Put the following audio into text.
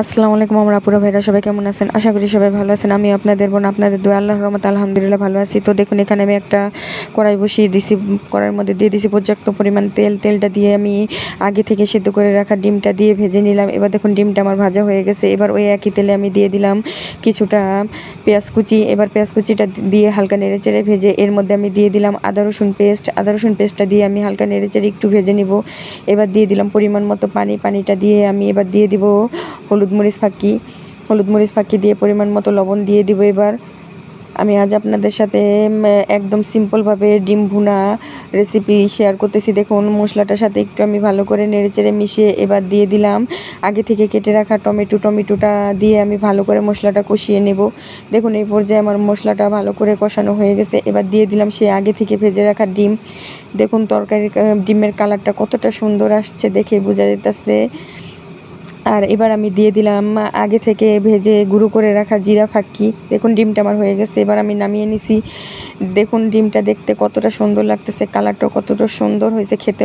আসসালামু আলাইকুম আমরা আপুরা ভাইরা, সবাই কেমন আছেন? আশা করি সবাই ভালো আছেন। আমি আপনাদের বোন, আপনাদের দোয়া, আল্লাহর রহমত আলহামদুলিল্লাহ ভালো আছি। তো দেখুন, এখানে আমি একটা কড়াই বসিয়ে দিছি, কড়াইয়ের মধ্যে দিয়ে দিছি পর্যাপ্ত পরিমাণ তেল। তেলটা দিয়ে আমি আগে থেকে সেদ্ধ করে রাখা ডিমটা দিয়ে ভেজে নিলাম। এবার দেখুন, ডিমটা আমার ভাজা হয়ে গেছে। এবার ওই একই তেলে আমি দিয়ে দিলাম কিছুটা পেঁয়াজ কুচি। এবার পেঁয়াজ কুচিটা দিয়ে হালকা নেড়ে চেড়ে ভেজে এর মধ্যে আমি দিয়ে দিলাম আদা, রসুন পেস্ট। আদা, রসুন পেস্টটা দিয়ে আমি হালকা নেড়ে চেড়ে একটু ভেজে নিব। এবার দিয়ে দিলাম পরিমাণ মতো পানি। পানিটা দিয়ে আমি এবার দিয়ে দিব হলুদ মরিচ ফাঁকি, হলুদ মরিচ ফাঁকি দিয়ে পরিমাণ মতো লবণ দিয়ে দিব এবার। আমি আজ আপনাদের সাথে একদম সিম্পলভাবে ডিম ভুনা রেসিপি শেয়ার করতেছি। দেখুন, মশলাটার সাথে একটু আমি ভালো করে নেড়েচেড়ে মিশিয়ে এবার দিয়ে দিলাম। আগে থেকে কেটে রাখা টমেটো, টমেটোটা দিয়ে আমি ভালো করে মশলাটা কষিয়ে নেব। দেখুন, এই পর্যায়ে আমার মশলাটা ভালো করে কষানো হয়ে গেছে। এবার দিয়ে দিলাম সে আগে থেকে ভেজে রাখা ডিম। দেখুন, তরকারির ডিমের কালারটা কতটা সুন্দর আসছে দেখে বোঝা যেতেছে আর এবার আমি দিয়ে দিলাম আগে থেকে ভেজে গুঁড়ো করে রাখা জিরা ফাঁকি দেখুন, ডিমটা আমার হয়ে গেছে। এবার আমি নামিয়ে নিছি। দেখুন, ডিমটা দেখতে কতটা সুন্দর লাগতেছে, কালারটাও কতটা সুন্দর হয়েছে খেতে।